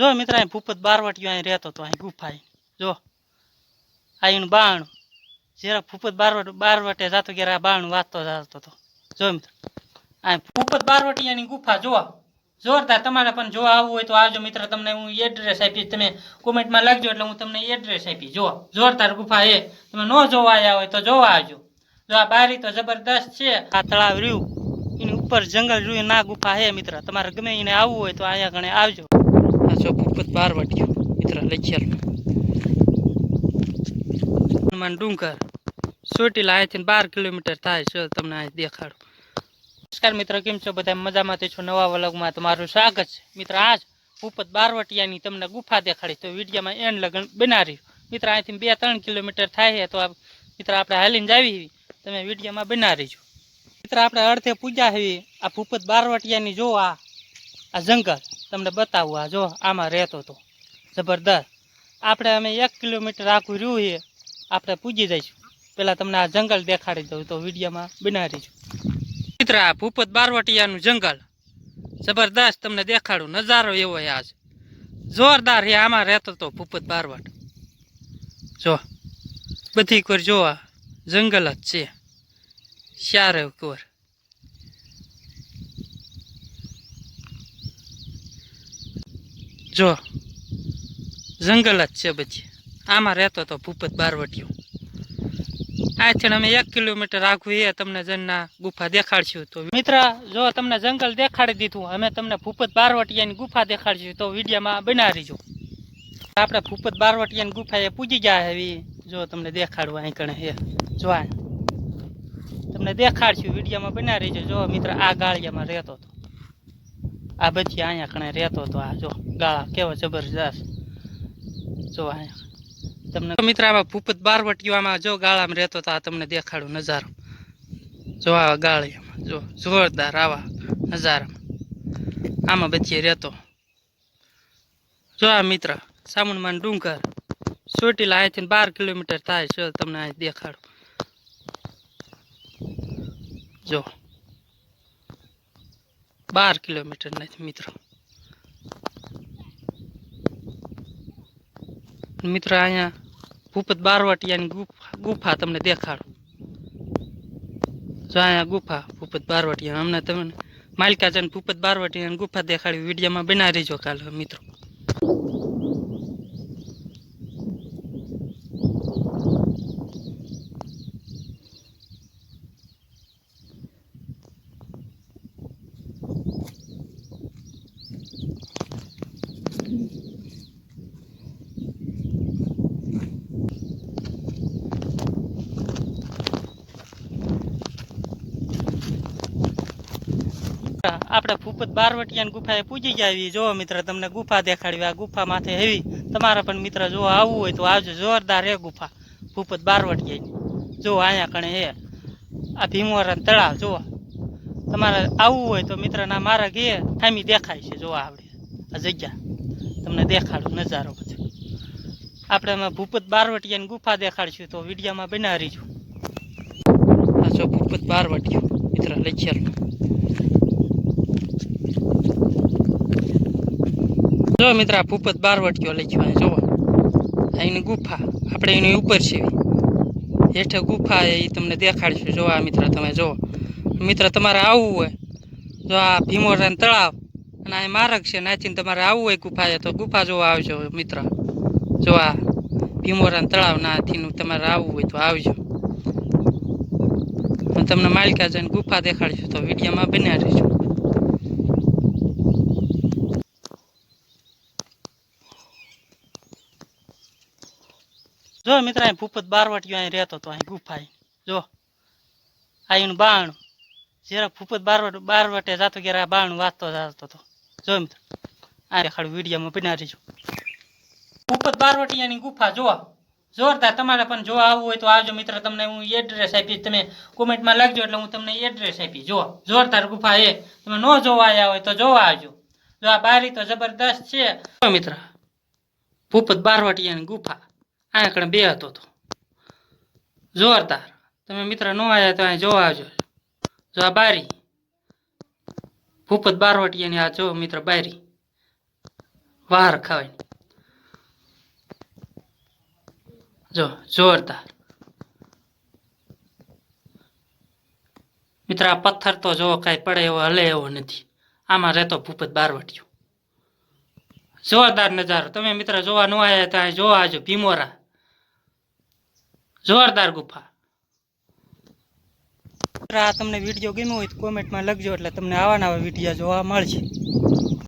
જો મિત્ર, અહીં ભૂપત બારવટીયો અહીં રહેતો હતો અહીં ગુફાએ જો અહીંનું બાણું. જરા ભૂપત બારવટ, બારવટે જાતો ત્યારે આ બાણું વાંચતો જતો હતો જો મિત્ર, અહીં ભૂપત બારવટીયાની ગુફા જોવા જોરદાર તમારે પણ જોવા આવવું હોય તો આવજો મિત્ર, તમને હું એડ્રેસ આપીશ. તમે કોમેન્ટમાં લખજો એટલે હું તમને એડ્રેસ આપીશ. જો જોરદાર ગુફા એ તમે ન જોવા આવ્યા હોય તો જોવા આવજો. જો આ બારી તો જબરદસ્ત છે. આ તળાવ રહ્યું. એની ઉપર જંગલ રહ્યું. ના ગુફા હે મિત્ર. તમારે ગમે એને આવવું હોય તો અહીંયા ગણે આવજો. આ જો ભૂપત બારવટીયું મિત્ર લખેલ ડુંગર. ચોટીલા અહીંથી બાર કિલોમીટર થાય છે. તમને અહીં દેખાડું. નમસ્કાર મિત્ર, કેમ છો? બધા મજામાંથી છો? નવા વલગમાં તમારું સ્વાગત છે. મિત્ર, આજ ભૂપત બારવટિયાની તમને ગુફા દેખાડી. તો વિડીયોમાં એન લગન બનાવી મિત્ર અહીંથી બે ત્રણ કિલોમીટર થાય છે. તો મિત્ર, આપણે હાલીને જાવી તમે વિડીયોમાં બનાવી છો મિત્ર, આપણે અડધે પૂજા હવી આ ભૂપત બારવટિયાની જો આ જંગલ. તમને બતાવું આ જો, આમાં રહેતો હતો જબરદસ્ત. આપણે અમે એક કિલોમીટર આખું રહ્યું છે. આપણે પૂજી જઈશું. પેલા તમને આ જંગલ દેખાડી દઉં તો વિડીયોમાં બનાવી છું મિત્ર, આ ભૂપત બારવટિયાનું જંગલ. જબરદસ્ત તમને દેખાડું. નજારો એવો આજ. જોરદાર છે, આમાં રહેતો હતો ભૂપત બારવટ. જો, બધી કોર જો આ જંગલ જ છે. શારે કોર જો જંગલ જ છે બધી. આમાં રહેતો હતો ભૂપત બારવટીઓ આથી અમે એક કિલોમીટર આખું એ તમને જનના ગુફા દેખાડશું. તો મિત્ર, જો તમને જંગલ દેખાડી દીધું, અમે તમને ભૂપત બારવટીયાની ગુફા દેખાડશું. તો વિડીયોમાં બનાવી આપણે ભૂપત બારવટીયાની ગુફા એ પૂજી ગયા એવી જો તમને દેખાડવું અહીં કણે હે. જો. તમને દેખાડશું, વિડીયોમાં બનાવી જો મિત્ર, આ ગાળિયામાં રહેતો હતો આ બધી અહીંયા કણે રહેતો હતો આ, જો. ગાળા કેવો જબરજસ્ત. જો તમને મિત્ર આમાં ભૂપત બારવટીઓ આમાં જો ગાળામાં રહેતો તો આ તમને દેખાડું નજારો. જો આવા ગાળિયામાં જો જોરદાર આવા નજારામાં. આમાં બધી રહેતો. જો આ મિત્ર, સામુનમાં ડુંગર. ચોટીલા અહીંથી બાર કિલોમીટર થાય છે, તમને અહીં દેખાડું. જો. બાર કિલોમીટર નથી, મિત્રો. મિત્રો અહીંયા ભૂપત બારવટિયાની ગુફા ગુફા તમને દેખાડું. જો અહીંયા ગુફા ભૂપત બારવટિયા. અમને તમને માલિકાજન ભૂપત બારવટિયાની ગુફા દેખાડી વિડીયોમાં બનાવી રહીજો કાલે મિત્રો. આપણે ભૂપત બારવટિયાની ગુફાએ પૂજી જાવી જો મિત્ર, તમને ગુફા દેખાડવી આ ગુફા માથે હેવી. તમારે પણ મિત્ર જો આવવું હોય તો આવજો. જોરદાર હે ગુફા, ભૂપત બારવટિયાની. જો અહીંયા કણે હે, આ ભીમવરણ તળાવ, જો. તમારે આવવું હોય તો મિત્ર, ના મારા ઘે ખામી દેખાય છે. જોવા આવડે, આ જગ્યા. તમને દેખાડું નજારો બધો. આપણે એમાં ભૂપત બારવટિયાની ગુફા દેખાડશું તો વિડીયોમાં બનાવી રહીશું. આ જો ભૂપત બારવટિયો, મિત્ર લખેલું જો મિત્ર ભૂપત બારવટીયો લખ્યો અહીં જોવો આ એની ગુફા, આપણે એની ઉપર છે. હેઠે ગુફા એ તમને દેખાડશું. જો આ મિત્ર, તમે જુઓ. મિત્ર, તમારે આવવું હોય, જો આ ભીમોરાન તળાવ અને આ માર્ગ છે, નાચીને તમારે આવવું હોય ગુફાએ તો ગુફા જોવા આવજો મિત્ર. જો આ ભીમોરાન તળાવ નાથી તમારે આવવું હોય તો આવજો. હું તમને માલિકા જઈને ગુફા દેખાડશું, તો વિડીયોમાં બનાવી રહીશું જો મિત્ર, અહીં ભૂપત બારવટીયો અહીં રહેતો હતો અહીં ગુફાએ. જો આ એનું બાણું જરા ભૂપત બારવટ, બારવટે જાતો ત્યારે આ બાણું વાંચતો જતો હતો જો મિત્ર, આ દેખાડું વિડીયોમાં બનાવી રહીશું ભૂપત બારવટીયાની ગુફા જો જોરદાર, તમારે પણ જોવા આવવું હોય તો આવજો મિત્ર, તમને હું એડ્રેસ આપીશ. તમે કોમેન્ટમાં લખજો એટલે હું તમને એડ્રેસ આપીશ. જો જોરદાર ગુફા એ. તમે ન જોવા આવ્યા હોય તો જોવા આવજો. જો આ બારી તો જબરદસ્ત છે. જો મિત્ર, ભૂપત બારવટીયાની ગુફા. અહીંયા કણે બે હતો તો. જોરદાર. તમે મિત્ર ન આવ્યા તો અહીં જોવા આવજો. જો આ બારી. ભૂપત બારવટીયાની આ જો મિત્ર બારી. વાર ખાવાની. જો, જોરદાર. મિત્ર, આ પથ્થર તો જો કાંઈ પડે એવો, હલે એવો નથી. આમાં રહેતો ભૂપત બારવટીયો. જોરદાર નજારો. તમે મિત્ર જોવા ન આવ્યા ત્યાં જોવા આવજો, ભીમોરા. જોરદાર ગુફા. આ તમને વીડિયો ગમ્યો હોય તો કોમેન્ટમાં લખજો એટલે તમને આવા નવા વીડિયો જોવા મળશે.